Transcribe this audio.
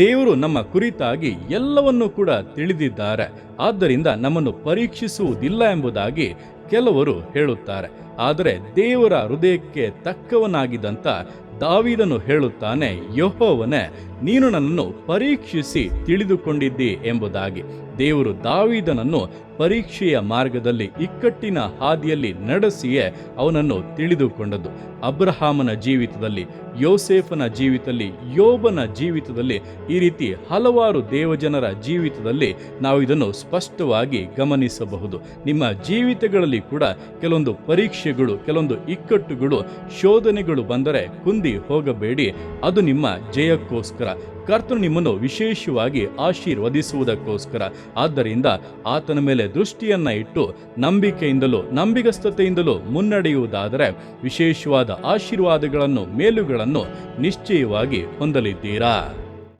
ದೇವರು ನಮ್ಮ ಕುರಿತಾಗಿ ಎಲ್ಲವನ್ನೂ ಕೂಡ ತಿಳಿದಿದ್ದಾರೆ. ಆದ್ದರಿಂದ ನಮ್ಮನ್ನು ಪರೀಕ್ಷಿಸುವುದಿಲ್ಲ ಎಂಬುದಾಗಿ ಕೆಲವರು ಹೇಳುತ್ತಾರೆ. ಆದರೆ ದೇವರ ಹೃದಯಕ್ಕೆ ತಕ್ಕವನಾಗಿದ್ದಂಥ ದಾವಿದನು ಹೇಳುತ್ತಾನೆ, ಯಹೋವನೇ, ನೀನು ನನ್ನನ್ನು ಪರೀಕ್ಷಿಸಿ ತಿಳಿದುಕೊಂಡಿದ್ದಿ ಎಂಬುದಾಗಿ. ದೇವರು ದಾವಿದನನ್ನು ಪರೀಕ್ಷೆಯ ಮಾರ್ಗದಲ್ಲಿ ಇಕ್ಕಟ್ಟಿನ ಹಾದಿಯಲ್ಲಿ ನಡೆಸಿಯೇ ಅವನನ್ನು ತಿಳಿದುಕೊಂಡದ್ದು. ಅಬ್ರಹಾಮನ ಜೀವಿತದಲ್ಲಿ, ಯೋಸೇಫನ ಜೀವಿತದಲ್ಲಿ, ಯೋಬನ ಜೀವಿತದಲ್ಲಿ ಈ ರೀತಿ ಹಲವಾರು ದೇವಜನರ ಜೀವಿತದಲ್ಲಿ ನಾವು ಇದನ್ನು ಸ್ಪಷ್ಟವಾಗಿ ಗಮನಿಸಬಹುದು. ನಿಮ್ಮ ಜೀವಿತಗಳಲ್ಲಿ ಕೂಡ ಕೆಲವೊಂದು ಪರೀಕ್ಷೆಗಳು ಕೆಲವೊಂದು ಇಕ್ಕಟ್ಟುಗಳು, ಶೋಧನೆಗಳು ಬಂದರೆ ಕುಂದಿ ಹೋಗಬೇಡಿ. ಅದು ನಿಮ್ಮ ಜಯಕ್ಕೋಸ್ಕರ. ಕರ್ತನು ನಿಮ್ಮನ್ನು ವಿಶೇಷವಾಗಿ ಆಶೀರ್ವದಿಸುವುದಕ್ಕೋಸ್ಕರ. ಆದ್ದರಿಂದ ಆತನ ಮೇಲೆ ದೃಷ್ಟಿಯನ್ನ ಇಟ್ಟು ನಂಬಿಕೆಯಿಂದಲೂ, ನಂಬಿಗಸ್ತತೆಯಿಂದಲೂ ಮುನ್ನಡೆಯುವುದಾದರೆ ವಿಶೇಷವಾದ ಆಶೀರ್ವಾದಗಳನ್ನು, ಮೇಲುಗಳನ್ನು ನಿಶ್ಚಯವಾಗಿ ಹೊಂದಲಿದ್ದೀರಾ?